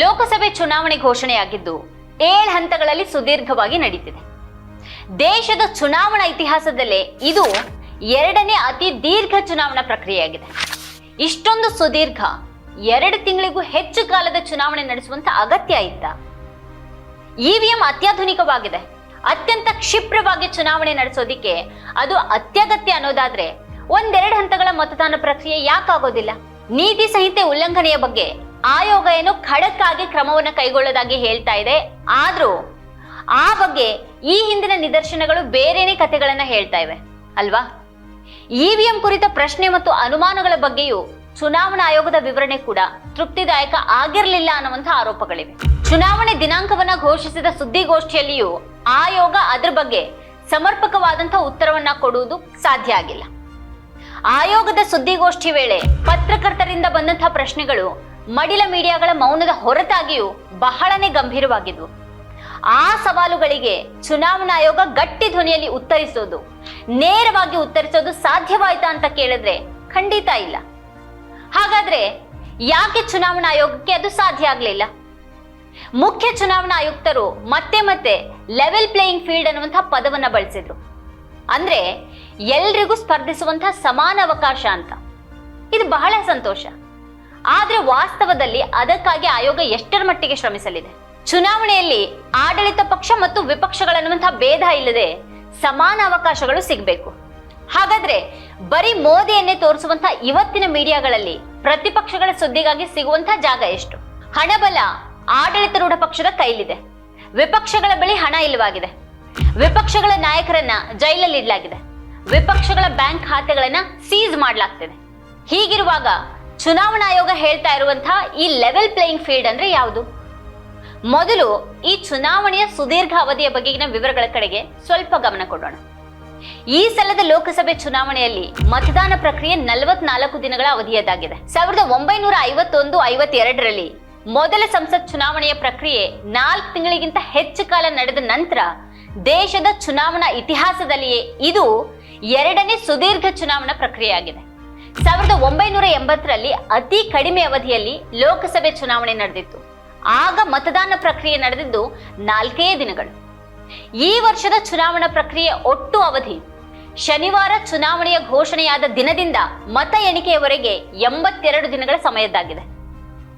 ಲೋಕಸಭೆ ಚುನಾವಣೆ ಘೋಷಣೆಯಾಗಿದ್ದು ಏಳು ಹಂತಗಳಲ್ಲಿ ಸುದೀರ್ಘವಾಗಿ ನಡೀತಿದೆ. ದೇಶದ ಚುನಾವಣಾ ಇತಿಹಾಸದಲ್ಲೇ ಇದು ಎರಡನೇ ಅತಿ ದೀರ್ಘ ಚುನಾವಣಾ ಪ್ರಕ್ರಿಯೆಯಾಗಿದೆ. ಇಷ್ಟೊಂದು ಸುದೀರ್ಘ ಎರಡು ತಿಂಗಳಿಗೂ ಹೆಚ್ಚು ಕಾಲದ ಚುನಾವಣೆ ನಡೆಸುವಂತ ಅಗತ್ಯ ಇತ್ತ. ಇವಿಎಂ ಅತ್ಯಾಧುನಿಕವಾಗಿದೆ. ಅತ್ಯಂತ ಕ್ಷಿಪ್ರವಾಗಿ ಚುನಾವಣೆ ನಡೆಸೋದಿಕ್ಕೆ ಅದು ಅತ್ಯಗತ್ಯ ಅನ್ನೋದಾದ್ರೆ ಒಂದೆರಡು ಹಂತಗಳ ಮತದಾನ ಪ್ರಕ್ರಿಯೆ ಯಾಕಾಗೋದಿಲ್ಲ. ನೀತಿ ಸಂಹಿತೆ ಉಲ್ಲಂಘನೆಯ ಬಗ್ಗೆ ಆಯೋಗ ಏನು ಖಡಕ್ ಆಗಿ ಕ್ರಮವನ್ನು ಕೈಗೊಳ್ಳೋದಾಗಿ ಹೇಳ್ತಾ ಇದೆ. ಆದ್ರೂ ಆ ಬಗ್ಗೆ ಈ ಹಿಂದಿನ ನಿದರ್ಶನಗಳು ಬೇರೆನೇ ಕಥೆಗಳನ್ನ ಹೇಳ್ತಾ ಇವೆ. ಅಲ್ವಾ? ಇವಿಎಂ ಕುರಿತ ಪ್ರಶ್ನೆ ಮತ್ತು ಅನುಮಾನಗಳ ಬಗ್ಗೆಯೂ ಚುನಾವಣಾ ಆಯೋಗದ ವಿವರಣೆ ಕೂಡ ತೃಪ್ತಿದಾಯಕ ಆಗಿರಲಿಲ್ಲ ಅನ್ನುವಂಥ ಆರೋಪಗಳಿವೆ. ಚುನಾವಣೆ ದಿನಾಂಕವನ್ನ ಘೋಷಿಸಿದ ಸುದ್ದಿಗೋಷ್ಠಿಯಲ್ಲಿಯೂ ಆಯೋಗ ಅದರ ಬಗ್ಗೆ ಸಮರ್ಪಕವಾದಂತಹ ಉತ್ತರವನ್ನ ಕೊಡುವುದು ಸಾಧ್ಯ ಆಗಿಲ್ಲ. ಆಯೋಗದ ಸುದ್ದಿಗೋಷ್ಠಿ ವೇಳೆ ಪತ್ರಕರ್ತರಿಂದ ಬಂದಂತಹ ಪ್ರಶ್ನೆಗಳು ಮಡಿಲ ಮೀಡಿಯಾಗಳ ಮೌನದ ಹೊರತಾಗಿಯೂ ಬಹಳನೇ ಗಂಭೀರವಾಗಿದ್ವು ಆ ಸವಾಲುಗಳಿಗೆ ಚುನಾವಣಾ ಆಯೋಗ ಗಟ್ಟಿ ಧ್ವನಿಯಲ್ಲಿ ಉತ್ತರಿಸೋದು, ನೇರವಾಗಿ ಉತ್ತರಿಸೋದು ಸಾಧ್ಯವಾಯ್ತಾ ಅಂತ ಕೇಳಿದ್ರೆ ಖಂಡಿತ ಇಲ್ಲ. ಹಾಗಾದ್ರೆ ಯಾಕೆ ಚುನಾವಣಾ ಆಯೋಗಕ್ಕೆ ಅದು ಸಾಧ್ಯ ಆಗಲಿಲ್ಲ? ಮುಖ್ಯ ಚುನಾವಣಾ ಆಯುಕ್ತರು ಮತ್ತೆ ಮತ್ತೆ ಲೆವೆಲ್ ಪ್ಲೇಯಿಂಗ್ ಫೀಲ್ಡ್ ಅನ್ನುವಂತಹ ಪದವನ್ನ ಬಳಸಿದ್ರು. ಅಂದ್ರೆ ಎಲ್ರಿಗೂ ಸ್ಪರ್ಧಿಸುವಂತಹ ಸಮಾನ ಅವಕಾಶ ಅಂತ. ಇದು ಬಹಳ ಸಂತೋಷ. ಆದ್ರೆ ವಾಸ್ತವದಲ್ಲಿ ಅದಕ್ಕಾಗಿ ಆಯೋಗ ಎಷ್ಟರ ಮಟ್ಟಿಗೆ ಶ್ರಮಿಸಲಿದೆ? ಚುನಾವಣೆಯಲ್ಲಿ ಆಡಳಿತ ಪಕ್ಷ ಮತ್ತು ವಿಪಕ್ಷಗಳನ್ನುವಂತಹ ಭೇದ ಇಲ್ಲದೆ ಸಮಾನ ಅವಕಾಶಗಳು ಸಿಗಬೇಕು. ಹಾಗಾದ್ರೆ ಬರೀ ಮೋದಿಯನ್ನೇ ತೋರಿಸುವಂತ ಇವತ್ತಿನ ಮೀಡಿಯಾಗಳಲ್ಲಿ ಪ್ರತಿಪಕ್ಷಗಳ ಸುದ್ದಿಗಾಗಿ ಸಿಗುವಂತಹ ಜಾಗ ಎಷ್ಟು? ಹಣಬಲ ಆಡಳಿತರೂಢ ಪಕ್ಷದ ಕೈಲಿದೆ. ವಿಪಕ್ಷಗಳ ಬಳಿ ಹಣ ಇಲ್ಲವಾಗಿದೆ. ವಿಪಕ್ಷಗಳ ನಾಯಕರನ್ನ ಜೈಲಲ್ಲಿ ಇಡಲಾಗಿದೆ. ವಿಪಕ್ಷಗಳ ಬ್ಯಾಂಕ್ ಖಾತೆಗಳನ್ನ ಸೀಸ್ ಮಾಡಲಾಗ್ತಿದೆ. ಹೀಗಿರುವಾಗ ಚುನಾವಣಾ ಆಯೋಗ ಹೇಳ್ತಾ ಇರುವಂತಹ ಈ ಲೆವೆಲ್ ಪ್ಲೇಯಿಂಗ್ ಫೀಲ್ಡ್ ಅಂದ್ರೆ ಯಾವುದು? ಮೊದಲು ಈ ಚುನಾವಣೆಯ ಸುದೀರ್ಘ ಅವಧಿಯ ಬಗೆಗಿನ ವಿವರಗಳ ಕಡೆಗೆ ಸ್ವಲ್ಪ ಗಮನ ಕೊಡೋಣ. ಈ ಸಲದ ಲೋಕಸಭೆ ಚುನಾವಣೆಯಲ್ಲಿ ಮತದಾನ ಪ್ರಕ್ರಿಯೆ ನಲವತ್ನಾಲ್ಕು ದಿನಗಳ ಅವಧಿಯದಾಗಿದೆ ಸಾವಿರದ ಒಂಬೈನೂರ ಐವತ್ತೊಂದು ಐವತ್ತೆರಡರಲ್ಲಿ ಮೊದಲ ಸಂಸತ್ ಚುನಾವಣೆಯ ಪ್ರಕ್ರಿಯೆ ನಾಲ್ಕು ತಿಂಗಳಿಗಿಂತ ಹೆಚ್ಚು ಕಾಲ ನಡೆದ ನಂತರ ದೇಶದ ಚುನಾವಣಾ ಇತಿಹಾಸದಲ್ಲಿಯೇ ಇದು ಎರಡನೇ ಸುದೀರ್ಘ ಚುನಾವಣಾ ಪ್ರಕ್ರಿಯೆಯಾಗಿದೆ. ಸಾವಿರದ ಒಂಬೈನೂರ ಎಂಬತ್ತರಲ್ಲಿ ಅತಿ ಕಡಿಮೆ ಅವಧಿಯಲ್ಲಿ ಲೋಕಸಭೆ ಚುನಾವಣೆ ನಡೆದಿತ್ತು. ಆಗ ಮತದಾನ ಪ್ರಕ್ರಿಯೆ ನಡೆದಿದ್ದು ನಾಲ್ಕೇ ದಿನಗಳು. ಈ ವರ್ಷದ ಚುನಾವಣಾ ಪ್ರಕ್ರಿಯೆ ಒಟ್ಟು ಅವಧಿ. ಶನಿವಾರ ಚುನಾವಣೆಯ ಘೋಷಣೆಯಾದ ದಿನದಿಂದ ಮತ ಎಣಿಕೆಯವರೆಗೆ ಎಂಬತ್ತೆರಡು ದಿನಗಳ ಸಮಯದ್ದಾಗಿದೆ.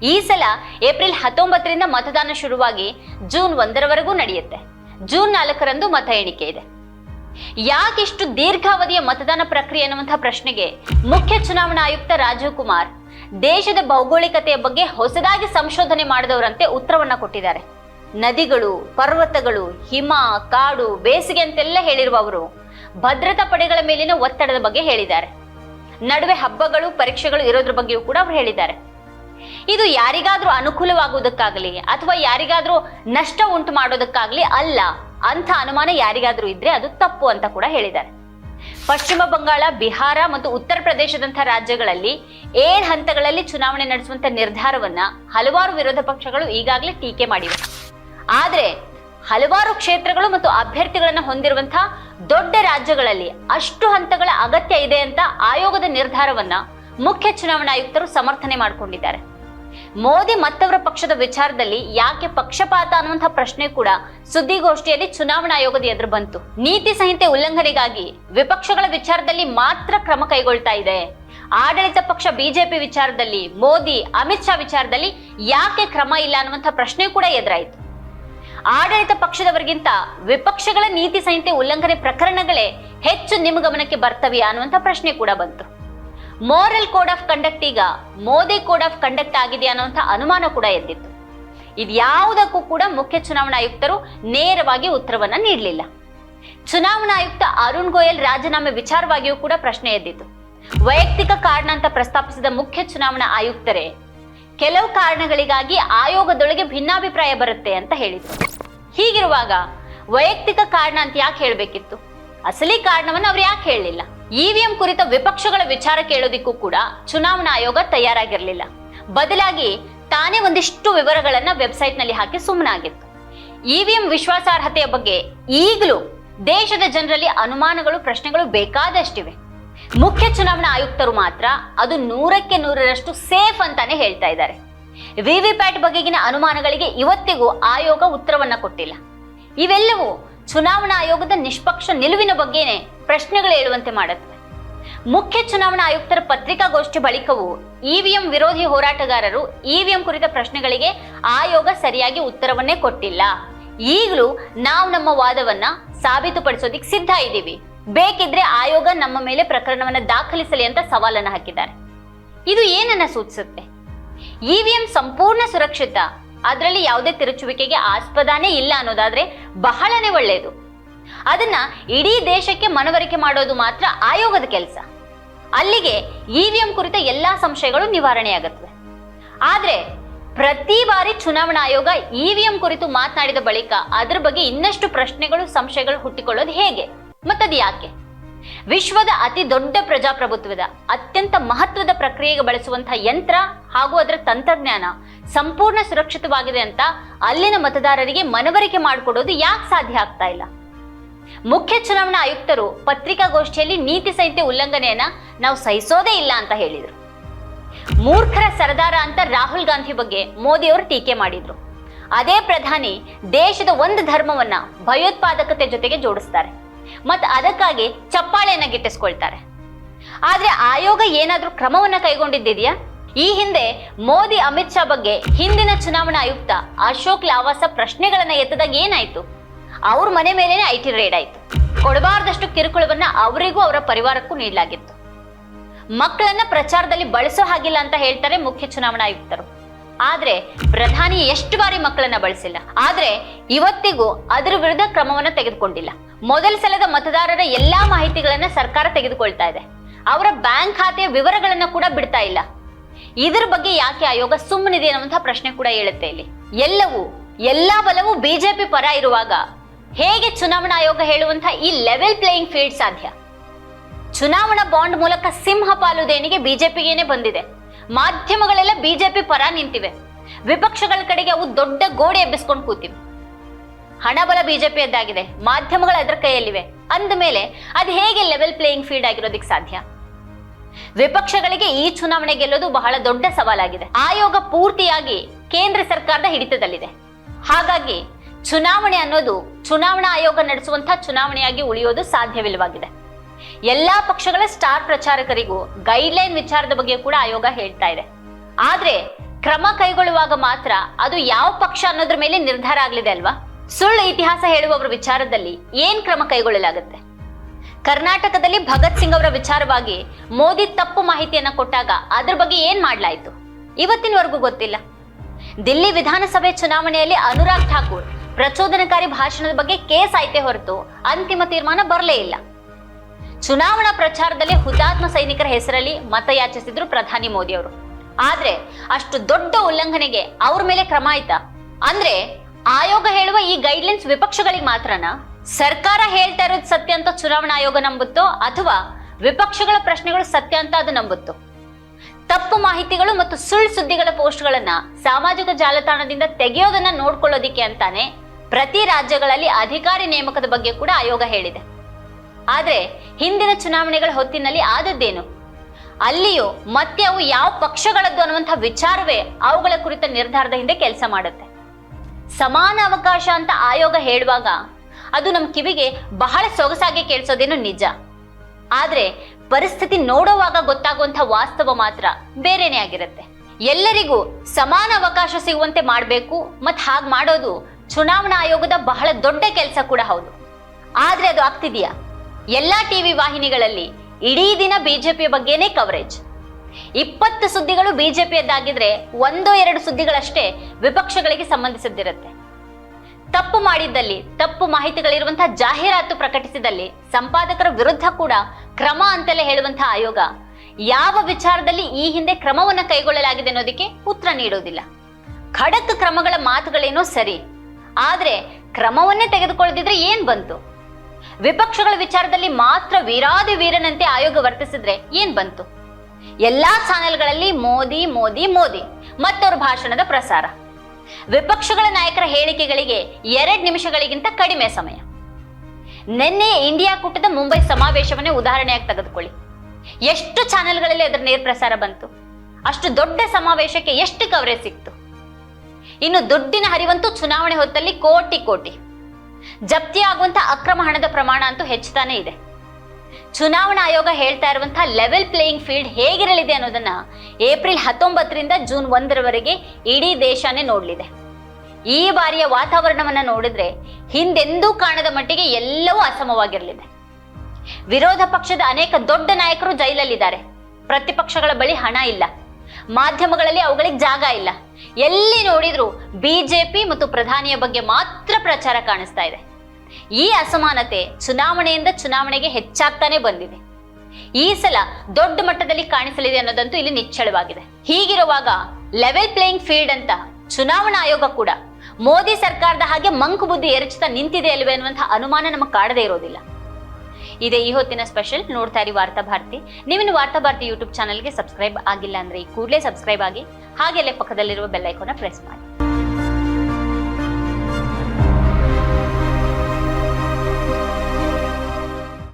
ಈ ಸಲ ಏಪ್ರಿಲ್ ಹತ್ತೊಂಬತ್ತರಿಂದ ಮತದಾನ ಶುರುವಾಗಿ ಜೂನ್ ಒಂದರವರೆಗೂ ನಡೆಯುತ್ತೆ. ಜೂನ್ ನಾಲ್ಕರಂದು ಮತ ಎಣಿಕೆ ಇದೆ. ಯಾಕಿಷ್ಟು ದೀರ್ಘಾವಧಿಯ ಮತದಾನ ಪ್ರಕ್ರಿಯೆ ಅನ್ನುವಂತಹ ಪ್ರಶ್ನೆಗೆ ಮುಖ್ಯ ಚುನಾವಣಾ ಆಯುಕ್ತ ರಾಜೀವ್ ಕುಮಾರ್ ದೇಶದ ಭೌಗೋಳಿಕತೆಯ ಬಗ್ಗೆ ಹೊಸದಾಗಿ ಸಂಶೋಧನೆ ಮಾಡಿದವರಂತೆ ಉತ್ತರವನ್ನ ಕೊಟ್ಟಿದ್ದಾರೆ. ನದಿಗಳು, ಪರ್ವತಗಳು, ಹಿಮ, ಕಾಡು, ಬೇಸಿಗೆ ಅಂತೆಲ್ಲ ಹೇಳಿರುವ ಅವರು ಭದ್ರತಾ ಪಡೆಗಳ ಮೇಲಿನ ಒತ್ತಡದ ಬಗ್ಗೆ ಹೇಳಿದ್ದಾರೆ. ನಡುವೆ ಹಬ್ಬಗಳು, ಪರೀಕ್ಷೆಗಳು ಇರೋದ್ರ ಬಗ್ಗೆಯೂ ಕೂಡ ಅವರು ಹೇಳಿದ್ದಾರೆ. ಇದು ಯಾರಿಗಾದ್ರೂ ಅನುಕೂಲವಾಗುವುದಕ್ಕಾಗಲಿ ಅಥವಾ ಯಾರಿಗಾದ್ರೂ ನಷ್ಟ ಉಂಟು ಮಾಡೋದಕ್ಕಾಗ್ಲಿ ಅಲ್ಲ ಅಂತ ಅನುಮಾನ ಯಾರಿಗಾದ್ರೂ ಇದ್ರೆ ಅದು ತಪ್ಪು ಅಂತ ಕೂಡ ಹೇಳಿದ್ದಾರೆ. ಪಶ್ಚಿಮ ಬಂಗಾಳ, ಬಿಹಾರ ಮತ್ತು ಉತ್ತರ ಪ್ರದೇಶದಂತಹ ರಾಜ್ಯಗಳಲ್ಲಿ ಏಳು ಹಂತಗಳಲ್ಲಿ ಚುನಾವಣೆ ನಡೆಸುವಂತ ನಿರ್ಧಾರವನ್ನ ಹಲವಾರು ವಿರೋಧ ಪಕ್ಷಗಳು ಈಗಾಗಲೇ ಟೀಕೆ ಮಾಡಿವೆ. ಆದ್ರೆ ಹಲವಾರು ಕ್ಷೇತ್ರಗಳು ಮತ್ತು ಅಭ್ಯರ್ಥಿಗಳನ್ನು ಹೊಂದಿರುವಂತಹ ದೊಡ್ಡ ರಾಜ್ಯಗಳಲ್ಲಿ ಅಷ್ಟು ಹಂತಗಳ ಅಗತ್ಯ ಇದೆ ಅಂತ ಆಯೋಗದ ನಿರ್ಧಾರವನ್ನ ಮುಖ್ಯ ಚುನಾವಣಾ ಆಯುಕ್ತರು ಸಮರ್ಥನೆ ಮಾಡಿಕೊಂಡಿದ್ದಾರೆ. ಮೋದಿ ಮತ್ತವರ ಪಕ್ಷದ ವಿಚಾರದಲ್ಲಿ ಯಾಕೆ ಪಕ್ಷಪಾತ ಅನ್ನುವಂತಹ ಪ್ರಶ್ನೆ ಕೂಡ ಸುದ್ದಿಗೋಷ್ಠಿಯಲ್ಲಿ ಚುನಾವಣಾ ಆಯೋಗದ ಎದುರು ಬಂತು. ನೀತಿ ಸಂಹಿತೆ ಉಲ್ಲಂಘನೆಗಾಗಿ ವಿಪಕ್ಷಗಳ ವಿಚಾರದಲ್ಲಿ ಮಾತ್ರ ಕ್ರಮ ಕೈಗೊಳ್ತಾ ಇದೆ. ಆಡಳಿತ ಪಕ್ಷ ಬಿಜೆಪಿ ವಿಚಾರದಲ್ಲಿ, ಮೋದಿ, ಅಮಿತ್ ಶಾ ವಿಚಾರದಲ್ಲಿ ಯಾಕೆ ಕ್ರಮ ಇಲ್ಲ ಅನ್ನುವಂಥ ಪ್ರಶ್ನೆ ಕೂಡ ಎದುರಾಯಿತು. ಆಡಳಿತ ಪಕ್ಷದವರಿಗಿಂತ ವಿಪಕ್ಷಗಳ ನೀತಿ ಸಂಹಿತೆ ಉಲ್ಲಂಘನೆ ಪ್ರಕರಣಗಳೇ ಹೆಚ್ಚು ನಿಮ್ಮ ಗಮನಕ್ಕೆ ಬರ್ತವೆ ಅನ್ನುವಂಥ ಪ್ರಶ್ನೆ ಕೂಡ ಬಂತು. ಮೋರಲ್ ಕೋಡ್ ಆಫ್ ಕಂಡಕ್ಟ್ ಈಗ ಮೋದಿ ಕೋಡ್ ಆಫ್ ಕಂಡಕ್ಟ್ ಆಗಿದೆ ಅನ್ನುವಂಥ ಅನುಮಾನ ಕೂಡ ಎದ್ದಿತ್ತು. ಇದ್ಯಾವುದಕ್ಕೂ ಕೂಡ ಮುಖ್ಯ ಚುನಾವಣಾ ಆಯುಕ್ತರು ನೇರವಾಗಿ ಉತ್ತರವನ್ನ ನೀಡಲಿಲ್ಲ. ಚುನಾವಣಾ ಆಯುಕ್ತ ಅರುಣ್ ಗೋಯಲ್ ರಾಜೀನಾಮೆ ವಿಚಾರವಾಗಿಯೂ ಕೂಡ ಪ್ರಶ್ನೆ ಎದ್ದಿತ್ತು. ವೈಯಕ್ತಿಕ ಕಾರಣ ಅಂತ ಪ್ರಸ್ತಾಪಿಸಿದ ಮುಖ್ಯ ಚುನಾವಣಾ ಆಯುಕ್ತರೇ, ಕೆಲವು ಕಾರಣಗಳಿಗಾಗಿ ಆಯೋಗದೊಳಗೆ ಭಿನ್ನಾಭಿಪ್ರಾಯ ಬರುತ್ತೆ ಅಂತ ಹೇಳಿದ್ರು. ಹೀಗಿರುವಾಗ ವೈಯಕ್ತಿಕ ಕಾರಣ ಅಂತ ಯಾಕೆ ಹೇಳಬೇಕಿತ್ತು? ಅಸಲಿ ಕಾರಣವನ್ನು ಅವ್ರು ಯಾಕೆ ಹೇಳಲಿಲ್ಲ? ಇವಿಎಂ ಕುರಿತ ವಿಪಕ್ಷಗಳ ವಿಚಾರ ಕೇಳೋದಿಕ್ಕೂ ಕೂಡ ಚುನಾವಣಾ ಆಯೋಗ ತಯಾರಾಗಿರಲಿಲ್ಲ. ಬದಲಾಗಿ ತಾನೇ ಒಂದಿಷ್ಟು ವಿವರಗಳನ್ನ ವೆಬ್ಸೈಟ್ನಲ್ಲಿ ಹಾಕಿ ಸುಮ್ಮನಾಗಿತ್ತು ಇವಿಎಂ ವಿಶ್ವಾಸಾರ್ಹತೆಯ ಬಗ್ಗೆ ಈಗಲೂ ದೇಶದ ಜನರಲ್ಲಿ ಅನುಮಾನಗಳು, ಪ್ರಶ್ನೆಗಳು ಬೇಕಾದಷ್ಟಿವೆ. ಮುಖ್ಯ ಚುನಾವಣಾ ಆಯುಕ್ತರು ಮಾತ್ರ ಅದು ನೂರಕ್ಕೆ ನೂರರಷ್ಟು ಸೇಫ್ ಅಂತಾನೆ ಹೇಳ್ತಾ ಇದ್ದಾರೆ. ವಿವಿಪ್ಯಾಟ್ ಬಗೆಗಿನ ಅನುಮಾನಗಳಿಗೆ ಇವತ್ತಿಗೂ ಆಯೋಗ ಉತ್ತರವನ್ನ ಕೊಟ್ಟಿಲ್ಲ. ಇವೆಲ್ಲವೂ ಚುನಾವಣಾ ಆಯೋಗದ ನಿಷ್ಪಕ್ಷ ನಿಲುವಿನ ಬಗ್ಗೆನೇ ಪ್ರಶ್ನೆಗಳು ಹೇಳುವಂತೆ ಮಾಡುತ್ತೆ. ಮುಖ್ಯ ಚುನಾವಣಾ ಆಯುಕ್ತರ ಪತ್ರಿಕಾಗೋಷ್ಠಿ ಬಳಿಕವೂ ಇವಿಎಂ ವಿರೋಧಿ ಹೋರಾಟಗಾರರು ಇವಿಎಂ ಕುರಿತ ಪ್ರಶ್ನೆಗಳಿಗೆ ಆಯೋಗ ಸರಿಯಾಗಿ ಉತ್ತರವನ್ನೇ ಕೊಟ್ಟಿಲ್ಲ. ಈಗಲೂ ನಾವು ನಮ್ಮ ವಾದವನ್ನ ಸಾಬೀತುಪಡಿಸೋದಿಕ್ ಸಿದ್ಧ ಇದ್ದೀವಿ. ಬೇಕಿದ್ರೆ ಆಯೋಗ ನಮ್ಮ ಮೇಲೆ ಪ್ರಕರಣವನ್ನ ದಾಖಲಿಸಲಿ ಅಂತ ಸವಾಲನ್ನ ಹಾಕಿದ್ದಾರೆ. ಇದು ಏನನ್ನ ಸೂಚಿಸುತ್ತೆ? ಇವಿಎಂ ಸಂಪೂರ್ಣ ಸುರಕ್ಷಿತ, ಅದರಲ್ಲಿ ಯಾವುದೇ ತಿರುಚುವಿಕೆಗೆ ಆಸ್ಪದಾನೇ ಇಲ್ಲ ಅನ್ನೋದಾದ್ರೆ ಬಹಳನೇ ಒಳ್ಳೆಯದು ಅದನ್ನ ಇಡೀ ದೇಶಕ್ಕೆ ಮನವರಿಕೆ ಮಾಡೋದು ಮಾತ್ರ ಆಯೋಗದ ಕೆಲಸ. ಅಲ್ಲಿಗೆ ಇವಿಎಂ ಕುರಿತ ಎಲ್ಲಾ ಸಂಶಯಗಳು ನಿವಾರಣೆಯಾಗುತ್ತವೆ. ಆದ್ರೆ ಪ್ರತಿ ಬಾರಿ ಚುನಾವಣಾ ಆಯೋಗ ಇವಿಎಂ ಕುರಿತು ಮಾತನಾಡಿದ ಬಳಿಕ ಅದರ ಬಗ್ಗೆ ಇನ್ನಷ್ಟು ಪ್ರಶ್ನೆಗಳು, ಸಂಶಯಗಳು ಹುಟ್ಟಿಕೊಳ್ಳೋದು ಹೇಗೆ? ಮತ್ತದು ಯಾಕೆ? ವಿಶ್ವದ ಅತಿ ದೊಡ್ಡ ಪ್ರಜಾಪ್ರಭುತ್ವದ ಅತ್ಯಂತ ಮಹತ್ವದ ಪ್ರಕ್ರಿಯೆಗೆ ಬಳಸುವಂತಹ ಯಂತ್ರ ಹಾಗೂ ಅದರ ತಂತ್ರಜ್ಞಾನ ಸಂಪೂರ್ಣ ಸುರಕ್ಷಿತವಾಗಿದೆ ಅಂತ ಅಲ್ಲಿನ ಮತದಾರರಿಗೆ ಮನವರಿಕೆ ಮಾಡಿಕೊಡೋದು ಯಾಕೆ ಸಾಧ್ಯ ಆಗ್ತಾ ಇಲ್ಲ? ಮುಖ್ಯ ಚುನಾವಣಾ ಆಯುಕ್ತರು ಪತ್ರಿಕಾಗೋಷ್ಠಿಯಲ್ಲಿ ನೀತಿ ಸಂಹಿತೆ ಉಲ್ಲಂಘನೆಯನ್ನ ನಾವು ಸಹಿಸೋದೇ ಇಲ್ಲ ಅಂತ ಹೇಳಿದ್ರು. ಮೂರ್ಖರ ಸರದಾರ ಅಂತ ರಾಹುಲ್ ಗಾಂಧಿ ಬಗ್ಗೆ ಮೋದಿ ಅವರು ಟೀಕೆ ಮಾಡಿದ್ರು. ಅದೇ ಪ್ರಧಾನಿ ದೇಶದ ಒಂದು ಧರ್ಮವನ್ನ ಭಯೋತ್ಪಾದಕತೆ ಜೊತೆಗೆ ಜೋಡಿಸ್ತಾರೆ. ಮತ್ತು ಅದಕ್ಕಾಗಿ ಚಪ್ಪಾಳೆಯನ್ನ ಗಿಟ್ಟಿಸ್ಕೊಳ್ತಾರೆ. ಆದ್ರೆ ಆಯೋಗ ಏನಾದ್ರೂ ಕ್ರಮವನ್ನ ಕೈಗೊಂಡಿದ್ದಿದೆಯಾ? ಈ ಹಿಂದೆ ಮೋದಿ ಅಮಿತ್ ಶಾ ಬಗ್ಗೆ ಹಿಂದಿನ ಚುನಾವಣಾ ಆಯುಕ್ತ ಅಶೋಕ್ ಲಾವಾಸ ಪ್ರಶ್ನೆಗಳನ್ನ ಎತ್ತದಾಗ ಏನಾಯ್ತು? ಅವ್ರ ಮನೆ ಮೇಲೇನೆ ಐ ಟಿ ರೇಡ್ ಆಯ್ತು. ಕೊಡಬಾರ್ದಷ್ಟು ಕಿರುಕುಳವನ್ನ ಅವರಿಗೂ ಅವರ ಪರಿವಾರಕ್ಕೂ ನೀಡಲಾಗಿತ್ತು. ಮಕ್ಕಳನ್ನ ಪ್ರಚಾರದಲ್ಲಿ ಬಳಸೋ ಹಾಗಿಲ್ಲ ಅಂತ ಹೇಳ್ತಾರೆ ಮುಖ್ಯ ಚುನಾವಣಾ ಆಯುಕ್ತರು. ಆದ್ರೆ ಪ್ರಧಾನಿ ಎಷ್ಟು ಬಾರಿ ಮಕ್ಕಳನ್ನ ಬಳಸಿಲ್ಲ. ಆದ್ರೆ ಇವತ್ತಿಗೂ ಅದರ ವಿರುದ್ಧ ಕ್ರಮವನ್ನ ತೆಗೆದುಕೊಂಡಿಲ್ಲ. ಮೊದಲ ಸಲದ ಮತದಾರರ ಎಲ್ಲಾ ಮಾಹಿತಿಗಳನ್ನ ಸರ್ಕಾರ ತೆಗೆದುಕೊಳ್ತಾ ಇದೆ. ಅವರ ಬ್ಯಾಂಕ್ ಖಾತೆಯ ವಿವರಗಳನ್ನ ಕೂಡ ಬಿಡ್ತಾ ಇಲ್ಲ. ಇದ್ರ ಬಗ್ಗೆ ಯಾಕೆ ಆಯೋಗ ಸುಮ್ಮನಿದೆ ಅನ್ನುವಂತಹ ಪ್ರಶ್ನೆ ಕೂಡ ಹೇಳುತ್ತೆ ಇಲ್ಲಿ. ಎಲ್ಲವೂ, ಎಲ್ಲಾ ಬಲವೂ ಬಿಜೆಪಿ ಪರ ಇರುವಾಗ ಹೇಗೆ ಚುನಾವಣಾ ಆಯೋಗ ಹೇಳುವಂತಹ ಈ ಲೆವೆಲ್ ಪ್ಲೇಯಿಂಗ್ ಫೀಲ್ಡ್ ಸಾಧ್ಯ? ಚುನಾವಣಾ ಬಾಂಡ್ ಮೂಲಕ ಸಿಂಹ ಪಾಲು ದೇಣಿಗೆ ಬಿಜೆಪಿಗೇನೆ ಬಂದಿದೆ. ಮಾಧ್ಯಮಗಳೆಲ್ಲ ಬಿಜೆಪಿ ಪರ ನಿಂತಿವೆ. ವಿಪಕ್ಷಗಳ ಕಡೆಗೆ ಅವು ದೊಡ್ಡ ಗೋಡೆ ಎಬ್ಬಿಸ್ಕೊಂಡು ಕೂತಿವೆ. ಹಣಬಲ ಬಿಜೆಪಿಯದ್ದಾಗಿದೆ. ಮಾಧ್ಯಮಗಳು ಅದರ ಕೈಯಲ್ಲಿವೆ. ಅಂದ ಮೇಲೆ ಅದು ಹೇಗೆ ಲೆವೆಲ್ ಪ್ಲೇಯಿಂಗ್ ಫೀಲ್ಡ್ ಆಗಿರೋದಕ್ಕೆ ಸಾಧ್ಯ? ವಿಪಕ್ಷಗಳಿಗೆ ಈ ಚುನಾವಣೆ ಗೆಲ್ಲೋದು ಬಹಳ ದೊಡ್ಡ ಸವಾಲಾಗಿದೆ. ಆಯೋಗ ಪೂರ್ತಿಯಾಗಿ ಕೇಂದ್ರ ಸರ್ಕಾರದ ಹಿಡಿತದಲ್ಲಿದೆ. ಹಾಗಾಗಿ ಚುನಾವಣೆ ಅನ್ನೋದು ಚುನಾವಣಾ ಆಯೋಗ ನಡೆಸುವಂತಹ ಚುನಾವಣೆಯಾಗಿ ಉಳಿಯೋದು ಸಾಧ್ಯವಿಲ್ಲವಾಗಿದೆ. ಎಲ್ಲಾ ಪಕ್ಷಗಳ ಸ್ಟಾರ್ ಪ್ರಚಾರಕರಿಗೂ ಗೈಡ್ಲೈನ್ ವಿಚಾರದ ಬಗ್ಗೆ ಕೂಡ ಆಯೋಗ ಹೇಳ್ತಾ ಇದೆ. ಆದ್ರೆ ಕ್ರಮ ಕೈಗೊಳ್ಳುವಾಗ ಮಾತ್ರ ಅದು ಯಾವ ಪಕ್ಷ ಅನ್ನೋದ್ರ ಮೇಲೆ ನಿರ್ಧಾರ ಆಗ್ಲಿದೆ ಅಲ್ವಾ? ಸುಳ್ಳು ಇತಿಹಾಸ ಹೇಳುವವರ ವಿಚಾರದಲ್ಲಿ ಏನ್ ಕ್ರಮ ಕೈಗೊಳ್ಳಲಾಗುತ್ತೆ? ಕರ್ನಾಟಕದಲ್ಲಿ ಭಗತ್ ಸಿಂಗ್ ಅವರ ವಿಚಾರವಾಗಿ ಮೋದಿ ತಪ್ಪು ಮಾಹಿತಿಯನ್ನ ಕೊಟ್ಟಾಗ ಅದ್ರ ಬಗ್ಗೆ ಏನ್ ಮಾಡ್ಲಾಯ್ತು? ಇವತ್ತಿನವರೆಗೂ ಗೊತ್ತಿಲ್ಲ. ದಿಲ್ಲಿ ವಿಧಾನಸಭೆ ಚುನಾವಣೆಯಲ್ಲಿ ಅನುರಾಗ್ ಠಾಕೂರ್ ಪ್ರಚೋದನಕಾರಿ ಭಾಷಣದ ಬಗ್ಗೆ ಕೇಸ್ ಆಯ್ತೆ ಹೊರತು ಅಂತಿಮ ತೀರ್ಮಾನ ಬರಲೇ ಇಲ್ಲ. ಚುನಾವಣಾ ಪ್ರಚಾರದಲ್ಲಿ ಹುತಾತ್ಮ ಸೈನಿಕರ ಹೆಸರಲ್ಲಿ ಮತಯಾಚಿಸಿದ್ರು ಪ್ರಧಾನಿ ಮೋದಿ ಅವರು ಆದ್ರೆ ಅಷ್ಟು ದೊಡ್ಡ ಉಲ್ಲಂಘನೆಗೆ ಅವ್ರ ಮೇಲೆ ಕ್ರಮ ಆಯ್ತಾ? ಅಂದ್ರೆ ಆಯೋಗ ಹೇಳುವ ಈ ಗೈಡ್ಲೈನ್ಸ್ ವಿಪಕ್ಷಗಳಿಗೆ ಮಾತ್ರನಾ? ಸರ್ಕಾರ ಹೇಳ್ತಾ ಇರೋದು ಸತ್ಯ ಅಂತ ಚುನಾವಣಾ ಆಯೋಗ ನಂಬುತ್ತೋ ಅಥವಾ ವಿಪಕ್ಷಗಳ ಪ್ರಶ್ನೆಗಳು ಸತ್ಯ ಅಂತ ಅದು ನಂಬುತ್ತೋ? ತಪ್ಪು ಮಾಹಿತಿಗಳು ಮತ್ತು ಸುಳ್ಳು ಸುದ್ದಿಗಳ ಪೋಸ್ಟ್ಗಳನ್ನ ಸಾಮಾಜಿಕ ಜಾಲತಾಣದಿಂದ ತೆಗೆಯೋದನ್ನ ನೋಡ್ಕೊಳ್ಳೋದಿಕ್ಕೆ ಅಂತಾನೆ ಪ್ರತಿ ರಾಜ್ಯಗಳಲ್ಲಿ ಅಧಿಕಾರಿ ನೇಮಕದ ಬಗ್ಗೆ ಕೂಡ ಆಯೋಗ ಹೇಳಿದೆ. ಆದ್ರೆ ಹಿಂದಿನ ಚುನಾವಣೆಗಳ ಹೊತ್ತಿನಲ್ಲಿ ಆದದ್ದೇನು? ಅಲ್ಲಿಯೂ ಮತ್ತೆ ಅವು ಯಾವ ಪಕ್ಷಗಳದ್ದು ಅನ್ನುವಂಥ ವಿಚಾರವೇ ಅವುಗಳ ಕುರಿತ ನಿರ್ಧಾರದ ಹಿಂದೆ ಕೆಲಸ ಮಾಡುತ್ತೆ. ಸಮಾನ ಅವಕಾಶ ಅಂತ ಆಯೋಗ ಹೇಳುವಾಗ ಅದು ನಮ್ಮ ಕಿವಿಗೆ ಬಹಳ ಸೊಗಸಾಗಿ ಕೇಳಿಸೋದೇನು ನಿಜ. ಆದ್ರೆ ಪರಿಸ್ಥಿತಿ ನೋಡುವಾಗ ಗೊತ್ತಾಗುವಂಥ ವಾಸ್ತವ ಮಾತ್ರ ಬೇರೆನೇ ಆಗಿರುತ್ತೆ. ಎಲ್ಲರಿಗೂ ಸಮಾನ ಅವಕಾಶ ಸಿಗುವಂತೆ ಮಾಡಬೇಕು ಮತ್ತು ಹಾಗೆ ಮಾಡೋದು ಚುನಾವಣಾ ಆಯೋಗದ ಬಹಳ ದೊಡ್ಡ ಕೆಲಸ ಕೂಡ ಹೌದು. ಆದ್ರೆ ಅದು ಆಗ್ತಿದೆಯಾ? ಎಲ್ಲಾ ಟಿವಿ ವಾಹಿನಿಗಳಲ್ಲಿ ಇಡೀ ದಿನ ಬಿಜೆಪಿಯ ಬಗ್ಗೆನೇ ಕವರೇಜ್ ಇಪ್ಪತ್ತು ಸುದ್ದಿಗಳು ಬಿಜೆಪಿಯದ್ದಾಗಿದ್ರೆ ಒಂದೋ ಎರಡು ಸುದ್ದಿಗಳಷ್ಟೇ ವಿಪಕ್ಷಗಳಿಗೆ ಸಂಬಂಧಿಸಿದ್ದಿರುತ್ತೆ. ತಪ್ಪು ಮಾಡಿದ್ದಲ್ಲಿ, ತಪ್ಪು ಮಾಹಿತಿಗಳಿರುವಂತಹ ಜಾಹೀರಾತು ಪ್ರಕಟಿಸಿದಲ್ಲಿ ಸಂಪಾದಕರ ವಿರುದ್ಧ ಕೂಡ ಕ್ರಮ ಅಂತಲೇ ಹೇಳುವಂತಹ ಆಯೋಗ ಯಾವ ವಿಚಾರದಲ್ಲಿ ಈ ಹಿಂದೆ ಕ್ರಮವನ್ನು ಕೈಗೊಳ್ಳಲಾಗಿದೆ ಅನ್ನೋದಕ್ಕೆ ಉತ್ತರ ನೀಡೋದಿಲ್ಲ. ಖಡಕ್ ಕ್ರಮಗಳ ಮಾತುಗಳೇನೋ ಸರಿ, ಆದ್ರೆ ಕ್ರಮವನ್ನೇ ತೆಗೆದುಕೊಳ್ಳದಿದ್ರೆ ಏನ್ ಬಂತು? ವಿಪಕ್ಷಗಳ ವಿಚಾರದಲ್ಲಿ ಮಾತ್ರ ವೀರಾದಿ ವೀರನಂತೆ ಆಯೋಗ ವರ್ತಿಸಿದ್ರೆ ಏನ್ ಬಂತು? ಎಲ್ಲಾ ಚಾನೆಲ್ಗಳಲ್ಲಿ ಮೋದಿ ಮೋದಿ ಮೋದಿ, ಮತ್ತವ್ರ ಭಾಷಣದ ಪ್ರಸಾರ. ವಿಪಕ್ಷಗಳ ನಾಯಕರ ಹೇಳಿಕೆಗಳಿಗೆ ಎರಡು ನಿಮಿಷಗಳಿಗಿಂತ ಕಡಿಮೆ ಸಮಯ. ನಿನ್ನೆ ಇಂಡಿಯಾ ಕೂಟದ ಮುಂಬೈ ಸಮಾವೇಶವನ್ನೇ ಉದಾಹರಣೆಯಾಗಿ ತೆಗೆದುಕೊಳ್ಳಿ. ಎಷ್ಟು ಚಾನೆಲ್ಗಳಲ್ಲಿ ಅದರ ನೇರ ಪ್ರಸಾರ ಬಂತು? ಅಷ್ಟು ದೊಡ್ಡ ಸಮಾವೇಶಕ್ಕೆ ಎಷ್ಟು ಕವರೇಜ್ ಸಿಕ್ತು? ಇನ್ನು ದುಡ್ಡಿನ ಹರಿವಂತೂ ಚುನಾವಣೆ ಹೊತ್ತಲ್ಲಿ ಕೋಟಿ ಕೋಟಿ. ಜಪ್ತಿಯಾಗುವಂತಹ ಅಕ್ರಮ ಹಣದ ಪ್ರಮಾಣ ಅಂತೂ ಹೆಚ್ಚುತ್ತಾನೆ ಇದೆ. ಚುನಾವಣಾ ಆಯೋಗ ಹೇಳ್ತಾ ಇರುವಂತಹ ಲೆವೆಲ್ ಪ್ಲೇಯಿಂಗ್ ಫೀಲ್ಡ್ ಹೇಗಿರಲಿದೆ ಅನ್ನೋದನ್ನ ಏಪ್ರಿಲ್ ಹತ್ತೊಂಬತ್ತರಿಂದ ಜೂನ್ ಒಂದರವರೆಗೆ ಇಡೀ ದೇಶನೇ ನೋಡಲಿದೆ. ಈ ಬಾರಿಯ ವಾತಾವರಣವನ್ನ ನೋಡಿದ್ರೆ ಹಿಂದೆಂದೂ ಕಾಣದ ಮಟ್ಟಿಗೆ ಎಲ್ಲವೂ ಅಸಮವಾಗಿರಲಿದೆ. ವಿರೋಧ ಪಕ್ಷದ ಅನೇಕ ದೊಡ್ಡ ನಾಯಕರು ಜೈಲಲ್ಲಿದ್ದಾರೆ. ಪ್ರತಿಪಕ್ಷಗಳ ಬಳಿ ಹಣ ಇಲ್ಲ. ಮಾಧ್ಯಮಗಳಲ್ಲಿ ಅವುಗಳಿಗೆ ಜಾಗ ಇಲ್ಲ. ಎಲ್ಲಿ ನೋಡಿದ್ರು ಬಿಜೆಪಿ ಮತ್ತು ಪ್ರಧಾನಿಯ ಬಗ್ಗೆ ಮಾತ್ರ ಪ್ರಚಾರ ಕಾಣಿಸ್ತಾ ಇದೆ. ಈ ಅಸಮಾನತೆ ಚುನಾವಣೆಯಿಂದ ಚುನಾವಣೆಗೆ ಹೆಚ್ಚಾಗ್ತಾನೆ ಬಂದಿದೆ. ಈ ಸಲ ದೊಡ್ಡ ಮಟ್ಟದಲ್ಲಿ ಕಾಣಿಸಲಿದೆ ಅನ್ನೋದಂತೂ ಇಲ್ಲಿ ನಿಚ್ಚಳವಾಗಿದೆ. ಹೀಗಿರುವಾಗ ಲೆವೆಲ್ ಪ್ಲೇಯಿಂಗ್ ಫೀಲ್ಡ್ ಅಂತ ಚುನಾವಣಾ ಆಯೋಗ ಕೂಡ ಮೋದಿ ಸರ್ಕಾರದ ಹಾಗೆ ಮಂಕು ಬುದ್ಧಿ ಎರಚುತ್ತಾ ನಿಂತಿದೆ ಅಲ್ವೇ ಅನ್ನುವಂತಹ ಅನುಮಾನ ನಮಗೆ ಕಾಡದೇ ಇರೋದಿಲ್ಲ. ಇದೇ ಈ ಹೊತ್ತಿನ ಸ್ಪೆಷಲ್ ನೋಡ್ತಾ ಇರಿ ವಾರ್ತಾ ಭಾರತಿ. ನೀವಿನ್ನು ವಾರ್ತಾ ಭಾರತಿ ಯೂಟ್ಯೂಬ್ ಚಾನಲ್ಗೆ ಸಬ್ಸ್ಕ್ರೈಬ್ ಆಗಿಲ್ಲ ಅಂದ್ರೆ ಈ ಕೂಡಲೇ ಸಬ್ಸ್ಕ್ರೈಬ್ ಆಗಿ ಹಾಗೆಲ್ಲೇ ಪಕ್ಕದಲ್ಲಿರುವ ಬೆಲ್ ಐಕೋನ ಪ್ರೆಸ್ ಮಾಡಿ.